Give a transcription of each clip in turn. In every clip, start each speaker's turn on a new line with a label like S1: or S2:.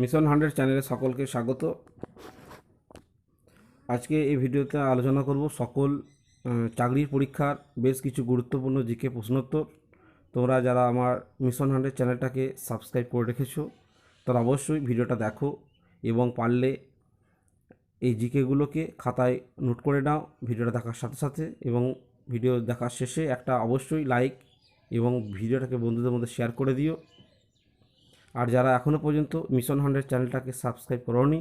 S1: Mission hundred চ্যানেলে সকলকে স্বাগত। আজকে এই ভিডিওতে আলোচনা করব সকল চাকরির পরীক্ষার বেশ কিছু গুরুত্বপূর্ণ জিকে প্রশ্নোত্তর। তোমরা যারা আমার মিশন হান্ড্রেড চ্যানেলটাকে সাবস্ক্রাইব করে রেখেছো, তারা অবশ্যই ভিডিওটা দেখো এবং পারলে এই জিকেগুলোকে খাতায় নোট করে নাও, ভিডিওটা দেখার সাথে সাথে এবং ভিডিও দেখার শেষে একটা অবশ্যই লাইক এবং ভিডিওটাকে বন্ধুদের মধ্যে শেয়ার করে দিও। আর যারা এখনও পর্যন্ত মিশন হান্ড্রেড চ্যানেলটাকে সাবস্ক্রাইব করোনি,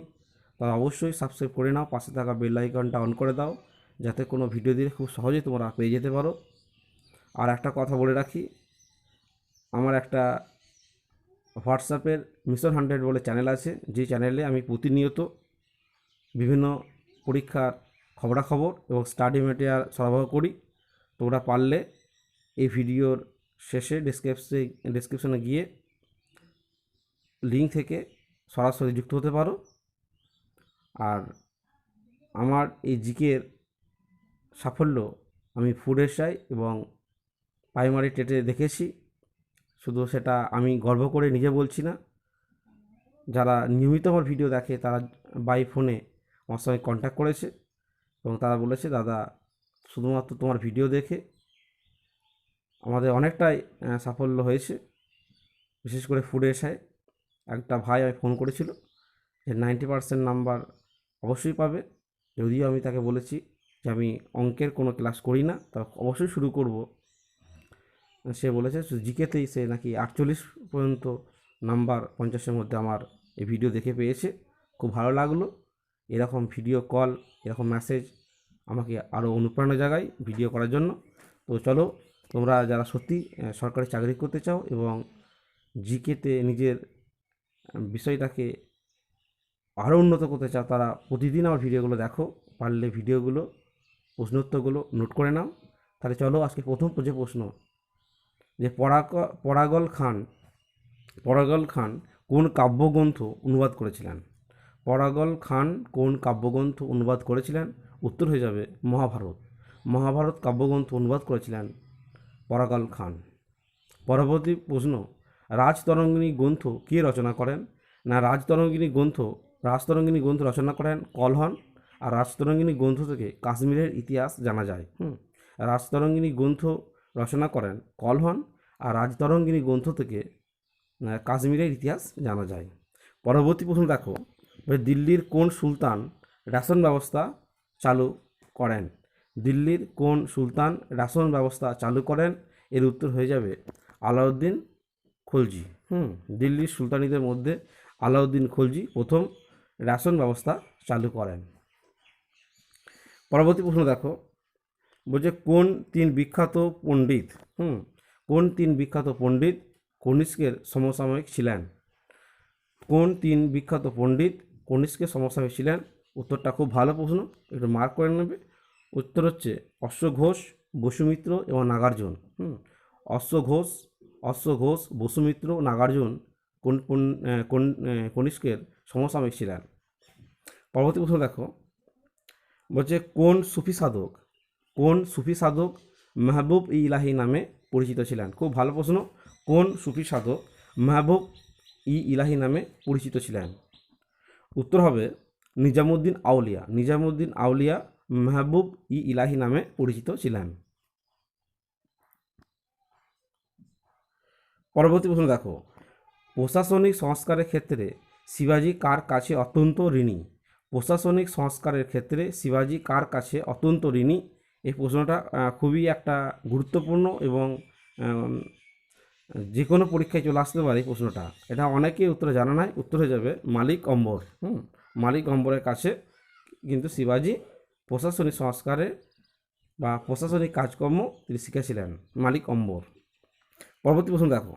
S1: তারা অবশ্যই সাবস্ক্রাইব করে নাও, পাশে থাকা বেল আইকনটা অন করে দাও, যাতে কোনো ভিডিও দিলে খুব সহজেই তোমরা পেয়ে যেতে পারো। আর একটা কথা বলে রাখি, আমার একটা হোয়াটসঅ্যাপের মিশন হান্ড্রেড বলে চ্যানেল আছে, যে চ্যানেলে আমি প্রতিনিয়ত বিভিন্ন পরীক্ষার খবরাখবর এবং স্টাডি মেটেরিয়াল সরবরাহ করি। তোমরা পারলে এই ভিডিওর শেষে ডিসক্রিপশনে ডিসক্রিপশনে গিয়ে লিঙ্ক থেকে সরাসরি যুক্ত হতে পারো। আর আমার এই জিকের সাফল্য আমি ফুড এসআই এবং প্রাইমারি টেটে দেখেছি। শুধু সেটা আমি গর্ব করে নিজে বলছি না। যারা নিয়মিত আমার ভিডিও দেখে তারা বাই ফোনে আমার সঙ্গে কন্ট্যাক্ট করেছে এবং তারা বলেছে, দাদা, শুধুমাত্র তোমার ভিডিও দেখে আমাদের অনেকটাই সাফল্য হয়েছে। বিশেষ করে ফুড এসআই একটা ভাই আমি ফোন করেছিল যে নাইনটি পার্সেন্ট নাম্বার অবশ্যই পাবে। যদিও আমি তাকে বলেছি যে আমি অঙ্কের কোনো ক্লাস করি না, তা অবশ্যই শুরু করব। সে বলেছে জিকেতেই সে নাকি আটচল্লিশ পর্যন্ত নাম্বার পঞ্চাশের মধ্যে আমার এই ভিডিও দেখে পেয়েছে। খুব ভালো লাগল। এরকম ভিডিও কল, এরকম মেসেজ আমাকে আরও অনুপ্রেরণা জাগায় ভিডিও করার জন্য। তো চলো, তোমরা যারা সত্যি সরকারি চাকরি করতে চাও এবং জিকেতে নিজের বিষয়টাকে আরও উন্নত করতে চাও, তারা প্রতিদিন আমার ভিডিওগুলো দেখো, পারলে ভিডিওগুলো, প্রশ্নোত্তরগুলো নোট করে নাও। তাহলে চলো আজকে প্রথম যে প্রশ্ন, যে পরাগ, পরাগল খান পরাগল খান কোন কাব্যগ্রন্থ অনুবাদ করেছিলেন? পরাগল খান কোন কাব্যগ্রন্থ অনুবাদ করেছিলেন? উত্তর হয়ে যাবে মহাভারত। মহাভারত কাব্যগ্রন্থ অনুবাদ করেছিলেন পরাগল খান। পরবর্তী প্রশ্ন রাজতরঙ্গিনী গ্রন্থ কে রচনা করেন? না রাজতরঙ্গিনী গ্রন্থ রাজতরঙ্গিনী গ্রন্থ রচনা করেন কলহন আর রাজতরঙ্গিনী গ্রন্থ থেকে কাশ্মীরের ইতিহাস জানা যায়। হুম। রাজতরঙ্গিনী গ্রন্থ রচনা করেন কলহন আর রাজতরঙ্গিনী গ্রন্থ থেকে কাশ্মীরের ইতিহাস জানা যায়। পরবর্তী প্রশ্ন দেখো দিল্লির কোন সুলতান রেশন ব্যবস্থা চালু করেন? দিল্লির কোন সুলতান রেশন ব্যবস্থা চালু করেন? এর উত্তর হয়ে যাবে আলাউদ্দিন খলজি। হুম। দিল্লির সুলতানিদের মধ্যে আলাউদ্দিন খলজি প্রথম রেশন ব্যবস্থা চালু করেন। পরবর্তী প্রশ্ন দেখো বলছে কোন তিন বিখ্যাত পণ্ডিত হুম কোন তিন বিখ্যাত পণ্ডিত কনিষ্কের সমসাময়িক ছিলেন? কোন তিন বিখ্যাত পণ্ডিত কনিষ্কের সমসাময়িক ছিলেন? উত্তরটা খুব ভালো প্রশ্ন একটু মার্ক করে নেবে। উত্তর হচ্ছে অশ্ব ঘোষ বসুমিত্র এবং নাগার্জুন হুম অশ্ব ঘোষ অশ্ব ঘোষ, বসুমিত্র নাগার্জুন, কোন কনিষ্কের সমসাময়িক ছিলেন পরবর্তী প্রশ্ন দেখো। বলছে, কোন সুফি সাধক, কোন সুফি সাধক মেহবুব ই ইলাহি নামে পরিচিত ছিলেন? খুব ভালো প্রশ্ন। কোন সুফি সাধক মেহবুব ই ইলাহি নামে পরিচিত ছিলেন? উত্তর হবে, নিজামুদ্দিন আউলিয়া। নিজামুদ্দিন আউলিয়া মেহবুব ই ইলাহি নামে পরিচিত ছিলেন। পরবর্তী প্রশ্ন দেখো। প্রশাসনিক সংস্কারের ক্ষেত্রে শিবাজি কার কাছে অত্যন্ত ঋণী? প্রশাসনিক সংস্কারের ক্ষেত্রে শিবাজি কার কাছে অত্যন্ত ঋণী? এই প্রশ্নটা খুবই একটা গুরুত্বপূর্ণ এবং যে কোনো পরীক্ষায় চলে আসতে পারে প্রশ্নটা। এটা অনেকেই উত্তর জানা নাই, উত্তর হয়ে যাবে মালিক অম্বর। হুম, মালিক অম্বরের কাছে কিন্তু শিবাজি প্রশাসনিক সংস্কারে বা প্রশাসনিক কাজকর্ম তিনি শিখেছিলেন, মালিক অম্বর। পরবর্তী প্রশ্ন দেখো।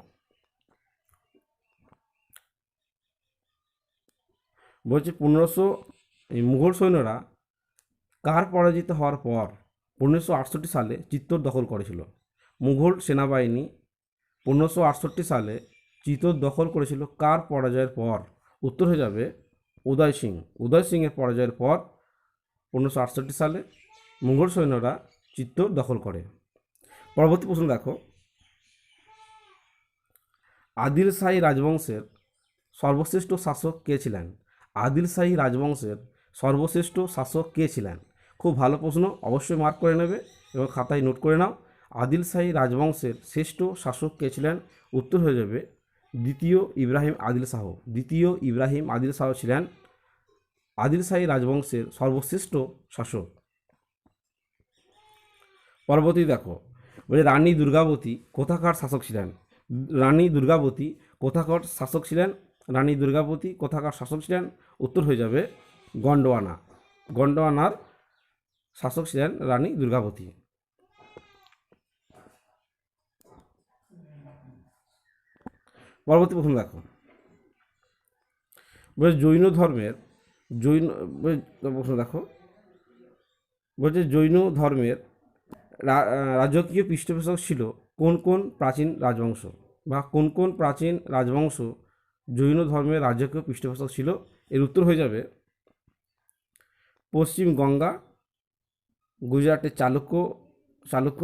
S1: বলছে পনেরোশো এই মুঘল সৈন্যরা কার পরাজিত হওয়ার পর পনেরোশো আটষট্টি সালে চিত্তর দখল করেছিল। মুঘল সেনাবাহিনী পনেরোশো আটষট্টি সালে চিত্তর দখল করেছিল। কার পরাজয়ের পর? উত্তর হয়ে যাবে উদয় সিং। উদয় সিংয়ের পরাজয়ের পর পনেরোশো আটষট্টি সালে মুঘল সৈন্যরা চিত্তর দখল করে। পরবর্তী প্রশ্ন দেখো। আদিল শাহী রাজবংশের সর্বশ্রেষ্ঠ শাসক কে ছিলেন? আদিল শাহী রাজবংশের সর্বশ্রেষ্ঠ শাসক কে ছিলেন? খুব ভালো প্রশ্ন, অবশ্যই মার্ক করে নেবে এবং খাতায় নোট করে নাও। আদিল শাহী রাজবংশের শ্রেষ্ঠ শাসক কে ছিলেন? উত্তর হয়ে যাবে দ্বিতীয় ইব্রাহিম আদিল শাহ। দ্বিতীয় ইব্রাহিম আদিল শাহ ছিলেন আদিল শাহী রাজবংশের সর্বশ্রেষ্ঠ শাসক। পরবর্তী দেখো, বলে রানী দুর্গাবতী কোথাকার শাসক ছিলেন? রানী দুর্গাবতী কোথাকার শাসক ছিলেন? রানী দুর্গাবতী কোথাকার শাসক ছিলেন? উত্তর হয়ে যাবে গন্ডোয়ানা। গন্ডোয়ানার শাসক ছিলেন রানী দুর্গাবতী পরবর্তী প্রশ্ন দেখো। বলছে জৈন ধর্মের, জৈন প্রশ্ন দেখো। বলছে জৈন ধর্মের রাজকীয় পৃষ্ঠপোষক ছিল কোন কোন প্রাচীন রাজবংশ বা কোন কোন প্রাচীন রাজবংশ জৈন ধর্মের রাজকীয় পৃষ্ঠপোষক ছিল, এর উত্তর হয়ে যাবে পশ্চিম গঙ্গা, গুজরাটের চালুক্য চালুক্য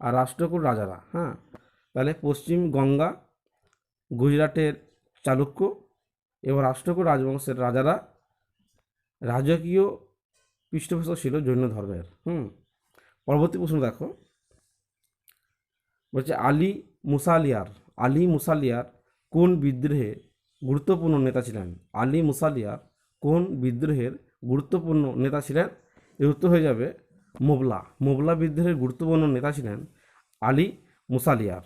S1: আর রাষ্ট্রকূট রাজারা হ্যাঁ? তাহলে পশ্চিম গঙ্গা, গুজরাটের চালুক্য এবং রাষ্ট্রকূট রাজবংশের রাজারা রাজকীয় পৃষ্ঠপোষক ছিল জৈন ধর্মের, হুম? পরবর্তী প্রশ্ন দেখো। বলছে আলী মুসালিয়ার আলী মুসালিয়ার কোন বিদ্রোহে গুরুত্বপূর্ণ নেতা ছিলেন। আলী মুসালিয়ার কোন বিদ্রোহের গুরুত্বপূর্ণ নেতা ছিলেন? এর উত্তর হয়ে যাবে মোবলা। মোবলা বিদ্রোহের গুরুত্বপূর্ণ নেতা ছিলেন আলী মুসালিয়ার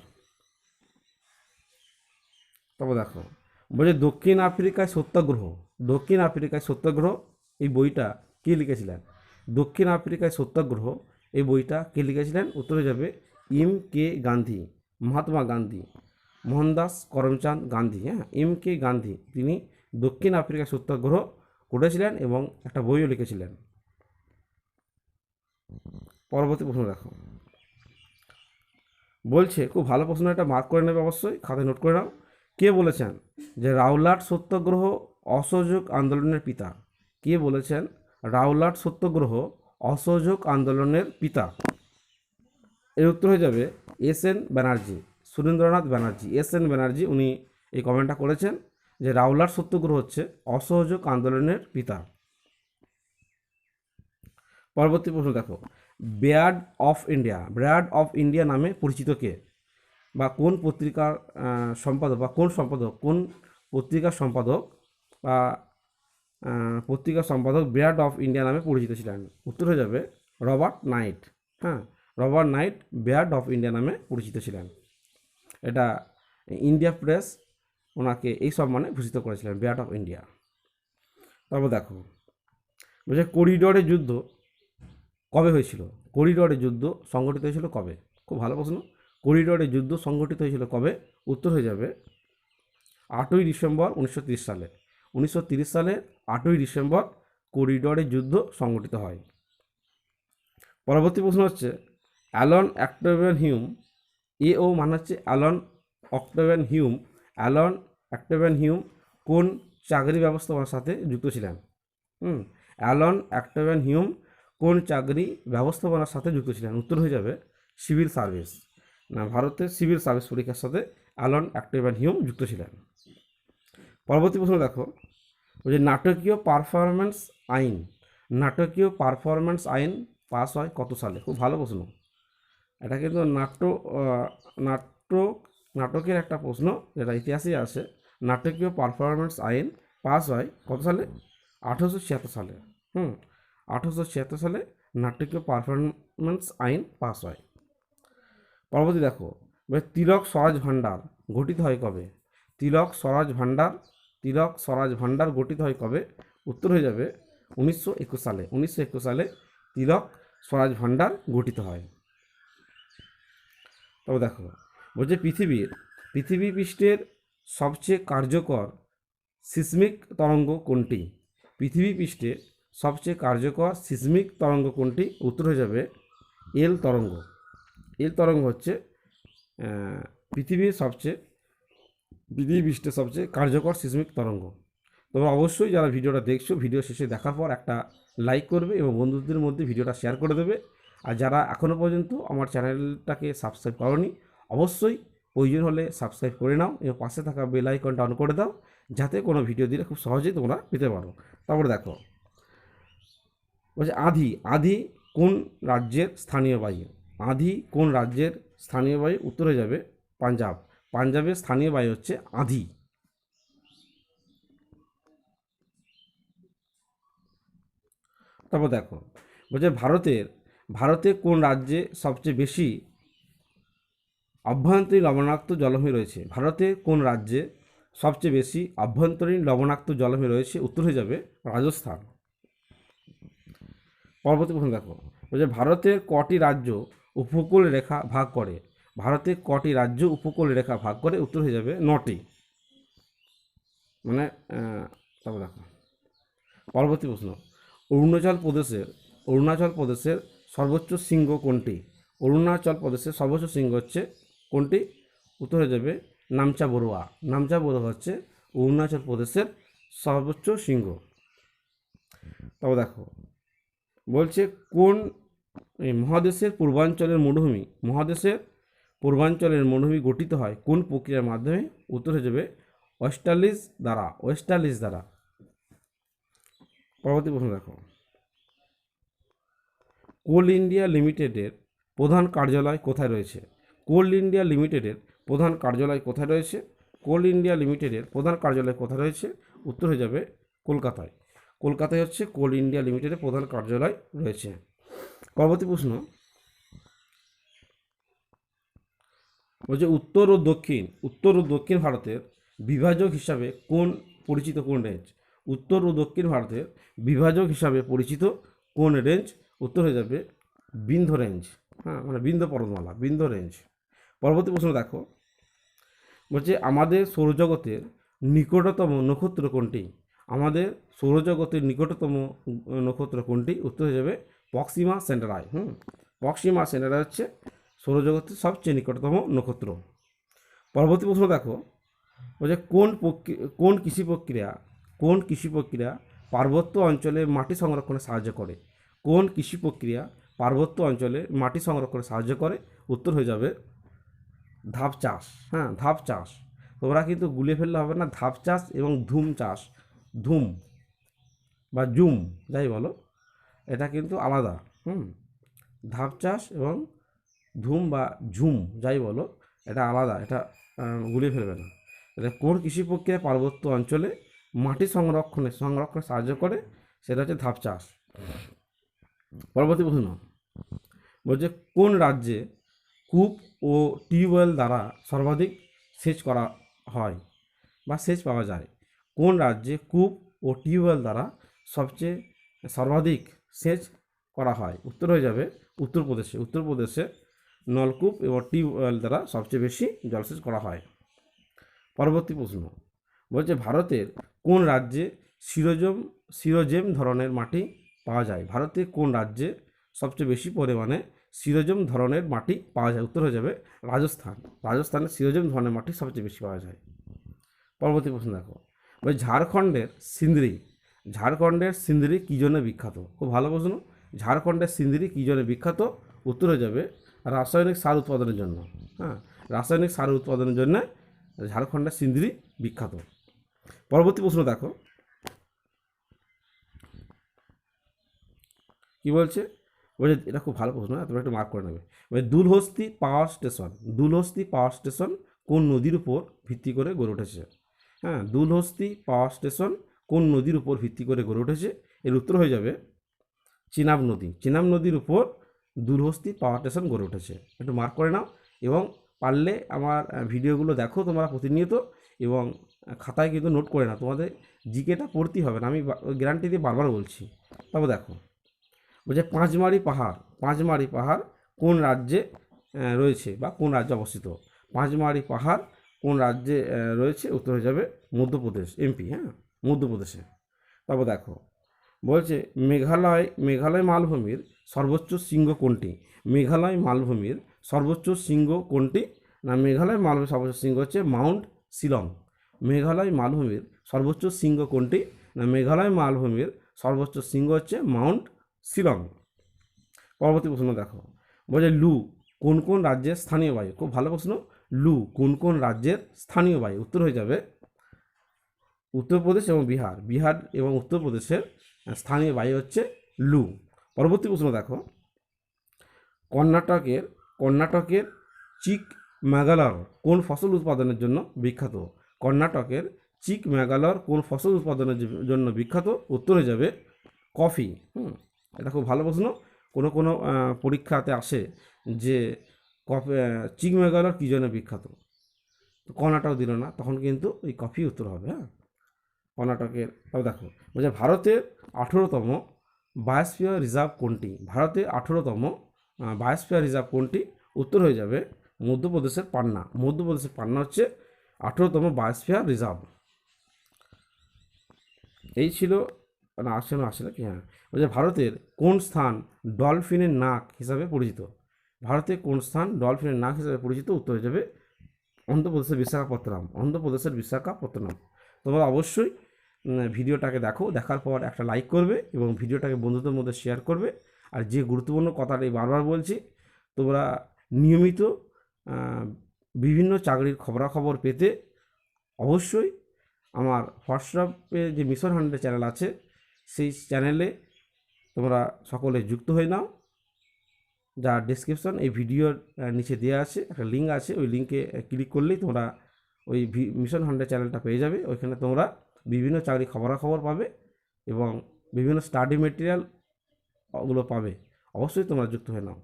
S1: তবে দেখো, বলছে দক্ষিণ আফ্রিকায় সত্যাগ্রহ। দক্ষিণ আফ্রিকায় সত্যাগ্রহ, এই বইটা কে লিখেছিলেন? দক্ষিণ আফ্রিকায় সত্যাগ্রহ, এই বইটা কে লিখেছিলেন? উত্তরে যাবে এম কে গান্ধী, মহাত্মা গান্ধী। মোহনদাস, করমচাঁদ গান্ধী হ্যাঁ? এম কে গান্ধী, তিনি দক্ষিণ আফ্রিকায় সত্যাগ্রহ করেছিলেন এবং একটা বইও লিখেছিলেন। পরবর্তী প্রশ্ন দেখো। বলছে, খুব ভালো প্রশ্ন, এটা মার্ক করে নেবে অবশ্যই, খাতায় নোট করে নাও। কে বলেছেন যে রাওলাট সত্যাগ্রহ অসহযোগ আন্দোলনের পিতা? কে বলেছেন রাওলাট সত্যাগ্রহ অসহযোগ আন্দোলনের পিতা? এর উত্তর হয়ে যাবে S N Banerjee. Surendranath Banerjee, S N Banerjee উনি এই কমেন্টটা করেছেন যে রাওলাট সত্যাগ্রহ হচ্ছে অসহযোগ আন্দোলনের পিতা। পরবর্তী প্রশ্ন দেখো beard of India brad of India নামে পরিচিত কে? বা কোন পত্রিকার সম্পাদক বা কোন সম্পাদক, কোন পত্রিকার সম্পাদক বা পত্রিকার সম্পাদক ব্র্যাড অফ ইন্ডিয়া নামে পরিচিত ছিলেন? উত্তর হয়ে যাবে রবার্ট নাইট হ্যাঁ Robert Knight brad of India নামে পরিচিত ছিলেন। এটা ইন্ডিয়া প্রেস ওনাকে এই সম্মানে ভূষিত করেছিলেন ব্র্যাড অফ ইন্ডিয়া তারপর দেখো, বলছে করিডোরের যুদ্ধ কবে হয়েছিল? করিডোরের যুদ্ধ সংগঠিত হয়েছিল কবে? খুব ভালো প্রশ্ন। করিডোরের যুদ্ধ সংগঠিত হয়েছিল কবে? উত্তর হয়ে যাবে আটই ডিসেম্বর উনিশশো সালে। উনিশশো সালে আটই ডিসেম্বর করিডোরের যুদ্ধ সংগঠিত হয়। পরবর্তী প্রশ্ন হচ্ছে অ্যালন অ্যাক্টোভেন হিউম এ ও মানে হচ্ছে Allan Octavian Hume Allan Octavian Hume কোন চাকরি ব্যবস্থাপনার সাথে যুক্ত ছিলেন? হুম, অ্যালন অ্যাক্টোভেন হিউম কোন চাকরি ব্যবস্থাপনার সাথে যুক্ত ছিলেন? উত্তর হয়ে যাবে সিভিল সার্ভিস। না, ভারতের সিভিল সার্ভিস পরীক্ষার সাথে অ্যালন অ্যাক্টোভেন হিউম যুক্ত ছিলেন। পরবর্তী প্রশ্ন দেখো যে নাটকীয় পারফরম্যান্স আইন, নাটকীয় পারফরম্যান্স আইন পাস হয় কত সালে? খুব ভালো প্রশ্ন। এটা কিন্তু নাট্য নাটক নাটকের একটা প্রশ্ন যেটা ইতিহাসে আছে। নাটকীয় পারফরম্যান্স আইন পাস হয় কত সালে? আঠেরোশো ছিয়াত্তর সালে। হুম, আঠেরোশো ছিয়াত্তর সালে নাটকীয় পারফরম্যান্স আইন পাস হয়। পরবর্তী দেখো তিলক স্বরাজ ভাণ্ডার গঠিত হয় কবে? তিলক স্বরাজ ভাণ্ডার তিলক স্বরাজ ভাণ্ডার গঠিত হয় কবে? উত্তর হয়ে যাবে উনিশশো একুশ সালে। উনিশশো একুশ সালে তিলক স্বরাজ ভাণ্ডার গঠিত হয়। তবে দেখো, বলছে পৃথিবীর পৃথিবী পৃষ্ঠের সবচেয়ে কার্যকর সিসমিক তরঙ্গ কোনটি? পৃথিবী পৃষ্ঠে সবচেয়ে কার্যকর সিসমিক তরঙ্গ কোনটি? উত্তর হয়ে যাবে এল তরঙ্গ। এল তরঙ্গ হচ্ছে পৃথিবীর সবচেয়ে, পৃথিবী পৃষ্ঠের সবচেয়ে কার্যকর সিসমিক তরঙ্গ। তবে অবশ্যই যারা ভিডিওটা দেখছ, ভিডিও শেষে দেখার পর একটা লাইক করবে এবং বন্ধুদের মধ্যে ভিডিওটা শেয়ার করে দেবে। আর যারা এখনও পর্যন্ত আমার চ্যানেলটাকে সাবস্ক্রাইব করনি, অবশ্যই প্রয়োজন হলে সাবস্ক্রাইব করে নাও এবং পাশে থাকা বেল আইকনটা অন করে দাও, যাতে কোনো ভিডিও দিলে খুব সহজেই তোমরা পেতে পারো। তারপরে দেখো, বলছে আধি আধি কোন রাজ্যের স্থানীয় বায়ু? আধি কোন রাজ্যের স্থানীয় বায়ু? উত্তরে যাবে পাঞ্জাব। পাঞ্জাবের স্থানীয় বায়ু হচ্ছে আধি। তারপর দেখো, বলছে ভারতের ভারতে কোন রাজ্যে সবচেয়ে বেশি অভ্যন্তরীণ লবণাক্ত জলভূমি রয়েছে? ভারতে কোন রাজ্যে সবচেয়ে বেশি অভ্যন্তরীণ লবণাক্ত জলভূমি রয়েছে? উত্তর হয়ে যাবে রাজস্থান। পরবর্তী প্রশ্ন দেখো। বলছে ভারতের কটি রাজ্য উপকূল রেখা ভাগ করে? ভারতের কটি রাজ্য উপকূল রেখা ভাগ করে? উত্তর হয়ে যাবে নটি। মানে তারপর দেখো। পরবর্তী প্রশ্ন। অরুণাচল প্রদেশের অরুণাচল প্রদেশের সর্বোচ্চ শৃঙ্গ কোনটি? অরুণাচল প্রদেশের সর্বোচ্চ শৃঙ্গ হচ্ছে কোনটি? উত্তর হয়ে যাবে নামচা বড়ুয়া। নামচা বড়ুয়া হচ্ছে অরুণাচল প্রদেশের সর্বোচ্চ শৃঙ্গ। তবে দেখো, বলছে কোন মহাদেশের পূর্বাঞ্চলের মরুভূমি, মহাদেশের পূর্বাঞ্চলের মরুভূমি গঠিত হয় কোন প্রক্রিয়ার মাধ্যমে? উত্তর হয়ে যাবে ওয়েস্টার্লিস দ্বারা ওয়েস্টার্লিস দ্বারা। পরবর্তী প্রশ্ন দেখো। কোল ইন্ডিয়া লিমিটেডের প্রধান কার্যালয় কোথায় রয়েছে? কোল ইন্ডিয়া লিমিটেডের প্রধান কার্যালয় কোথায় রয়েছে? কোল ইন্ডিয়া লিমিটেডের প্রধান কার্যালয় কোথায় রয়েছে? উত্তর হয়ে যাবে কলকাতায়। কলকাতায় হচ্ছে কোল ইন্ডিয়া লিমিটেডের প্রধান কার্যালয় রয়েছে। পরবর্তী প্রশ্ন। বলছে উত্তর ও দক্ষিণ, উত্তর ও দক্ষিণ ভারতের বিভাজক হিসাবে কোন পরিচিত কোন রেঞ্জ উত্তর ও দক্ষিণ ভারতের বিভাজক হিসাবে পরিচিত কোন রেঞ্জ উত্তর হয়ে যাবে বিন্ধ রেঞ্জ। হ্যাঁ মানে বিন্ধ পর্বতমালা বিন্ধ রেঞ্জ। পরবর্তী প্রশ্ন দেখো, বলছে আমাদের সৌরজগতের নিকটতম নক্ষত্র কোনটি? আমাদের সৌরজগতের নিকটতম নক্ষত্র কোনটি? উত্তর হয়ে যাবে পক্সিমা সেন্টারাই হুম, পক্সিমা সেন্টারাই হচ্ছে সৌরজগতের সবচেয়ে নিকটতম নক্ষত্র। পরবর্তী প্রশ্ন দেখো, বলছে কোন কোন কৃষি প্রক্রিয়া, কোন কৃষি প্রক্রিয়া পার্বত্য অঞ্চলে মাটি সংরক্ষণে সাহায্য করে? কোন কৃষি প্রক্রিয়া পার্বত্য অঞ্চলে মাটি সংরক্ষণে সাহায্য করে? উত্তর হয়ে যাবে ধাপ চাষ। হ্যাঁ ধাপ চাষ। তোমরা কিন্তু গুলিয়ে ফেললে হবে না। ধাপ চাষ এবং ধুম চাষ। ধুম বা জুম, যাই বলো, এটা কিন্তু আলাদা। হুম, ধাপ চাষ এবং ধুম বা ঝুম, যাই বলো, এটা আলাদা। এটা গুলিয়ে ফেলবে না। এটা কোন কৃষি প্রক্রিয়া পার্বত্য অঞ্চলে মাটি সংরক্ষণে সংরক্ষণে সাহায্য করে? সেটা হচ্ছে ধাপ চাষ। পরবর্তী প্রশ্ন। বলছে, কোন রাজ্যে কূপ ও টিউবওয়েল দ্বারা সর্বাধিক সেচ করা হয় বা সেচ পাওয়া যায়? কোন রাজ্যে কূপ ও টিউবওয়েল দ্বারা সবচেয়ে সর্বাধিক সেচ করা হয়? উত্তর হয়ে যাবে উত্তরপ্রদেশে। উত্তরপ্রদেশে নলকূপ এবং টিউবওয়েল দ্বারা সবচেয়ে বেশি জলসেচ করা হয়। পরবর্তী প্রশ্ন। বলছে, ভারতের কোন রাজ্যে সিরোজম, সিরোজেম ধরনের মাটি পাওয়া যায়। ভারতে কোন রাজ্যে সবচেয়ে বেশি পরিমাণে সিরোজম ধরনের মাটি পাওয়া যায়? উত্তর হয়ে যাবে রাজস্থান। রাজস্থানে সিরোজম ধরনের মাটি সবচেয়ে বেশি পাওয়া যায়। পরবর্তী প্রশ্ন দেখো। বলছে ঝাড়খণ্ডের সিন্দ্রি। ঝাড়খণ্ডের সিন্দ্রি কী জন্য বিখ্যাত? খুব ভালো প্রশ্ন। ঝাড়খণ্ডের সিন্দ্রি কী জন্য বিখ্যাত? উত্তর হয়ে যাবে রাসায়নিক সার উৎপাদনের জন্য। হ্যাঁ রাসায়নিক সার উৎপাদনের জন্য ঝাড়খণ্ডের সিন্দ্রি বিখ্যাত। পরবর্তী প্রশ্ন দেখো। কি বলছে? বলছে এটা খুব ভালো প্রশ্ন হ্যাঁ, তোমরা একটু মার্ক করে নেবে। বলছে দুলহস্তি পাওয়ার স্টেশন দুলহস্তি পাওয়ার স্টেশন কোন নদীর উপর ভিত্তি করে গড়ে উঠেছে? হ্যাঁ দুলহস্তি পাওয়ার স্টেশন কোন নদীর উপর ভিত্তি করে গড়ে উঠেছে? এর উত্তর হয়ে যাবে চিনাব নদী। চিনাব নদীর উপর দুলহস্তি পাওয়ার স্টেশন গড়ে উঠেছে। একটু মার্ক করে নাও এবং পারলে আমার ভিডিওগুলো দেখো তোমরা প্রতিনিয়ত এবং খাতায় কিন্তু নোট করে নাও। তোমাদের জিকেটা পড়তেই হবে না আমি গ্যারান্টি দিয়ে বারবার বলছি। তবে দেখো বলছে পাঁচমারি পাহাড় পাঁচমারি পাহাড় কোন রাজ্যে রয়েছে বা কোন রাজ্যে অবস্থিত? পাঁচমারি পাহাড় কোন রাজ্যে রয়েছে? উত্তর হয়ে যাবে মধ্যপ্রদেশ এমপি হ্যাঁ? মধ্যপ্রদেশে। তারপর দেখো, বলছে মেঘালয় মেঘালয় মালভূমির সর্বোচ্চ শৃঙ্গ কোনটি? মেঘালয় মালভূমির সর্বোচ্চ শৃঙ্গ কোনটি? না, মেঘালয় মালভূমির সর্বোচ্চ শৃঙ্গ হচ্ছে মাউন্ট শিলং। মেঘালয় মালভূমির সর্বোচ্চ শৃঙ্গ কোনটি? না, মেঘালয় মালভূমির সর্বোচ্চ শৃঙ্গ হচ্ছে মাউন্ট শিলং। পরবর্তী প্রশ্ন দেখো। বলছে লু, কোন কোন রাজ্যের স্থানীয় বায়ু? খুব ভালো প্রশ্ন। লু, কোন কোন রাজ্যের স্থানীয় বায়ু? উত্তর হয়ে যাবে উত্তরপ্রদেশ এবং বিহার। বিহার এবং উত্তরপ্রদেশের স্থানীয় বায়ু হচ্ছে লু। পরবর্তী প্রশ্ন দেখো। কর্ণাটকের কর্ণাটকের চিক ম্যাগালর কোন ফসল উৎপাদনের জন্য বিখ্যাত? কর্ণাটকের চিক ম্যাগালর কোন ফসল উৎপাদনের জন্য বিখ্যাত? উত্তরে যাবে কফি। হুম। এটা খুব ভালো প্রশ্ন। কোনো কোনো পরীক্ষাতে আসে যে কফি চিক ম্যাগালর কী জন্য বিখ্যাত? তো কর্ণাটক দিল না, তখন কিন্তু ওই কফি উত্তর হবে হ্যাঁ? কর্ণাটকের তবে দেখো, বলছে ভারতের আঠেরোতম বায়োস্ফিয়ার রিজার্ভ কোনটি? ভারতের আঠেরোতম বায়োস্ফিয়ার রিজার্ভ কোনটি? উত্তর হয়ে যাবে মধ্যপ্রদেশের পান্না। মধ্যপ্রদেশের পান্না হচ্ছে আঠেরোতম বায়োস্ফিয়ার রিজার্ভ। এই ছিল না আসছে না, আসে নাকি হ্যাঁ বলছে ভারতের কোন স্থান ডলফিনের নাক হিসাবে পরিচিত? ভারতের কোন স্থান ডলফিনের নাক হিসাবে পরিচিত? উত্তর হয়ে যাবে অন্ধ্রপ্রদেশের বিশাখাপত্তনম অন্ধ্রপ্রদেশের বিশাখাপত্তনম। তোমরা অবশ্যই ভিডিওটাকে দেখো, দেখার পর একটা লাইক করবে এবং ভিডিওটাকে বন্ধুদের মধ্যে শেয়ার করবে। আর যে গুরুত্বপূর্ণ কথাটা বারবার বলছি, তোমরা নিয়মিত বিভিন্ন চাকরির খবরাখবর পেতে অবশ্যই আমার হোয়াটসঅ্যাপে যে মিশন হান্ড্রেড চ্যানেল আছে সেই চ্যানেলে তোমরা সকলে যুক্ত হয়ে নাও। যা ডিসক্রিপশন এই ভিডিওর নিচে দেওয়া আছে, একটা লিঙ্ক আছে, ওই লিঙ্কে ক্লিক করলেই তোমরা ওই মিশন হান্ড্রেড চ্যানেলটা পেয়ে যাবে। ওইখানে তোমরা বিভিন্ন চাকরি খবরাখবর পাবে এবং বিভিন্ন স্টাডি মেটেরিয়াল ওগুলো পাবে। অবশ্যই তোমরা যুক্ত হয়ে নাও।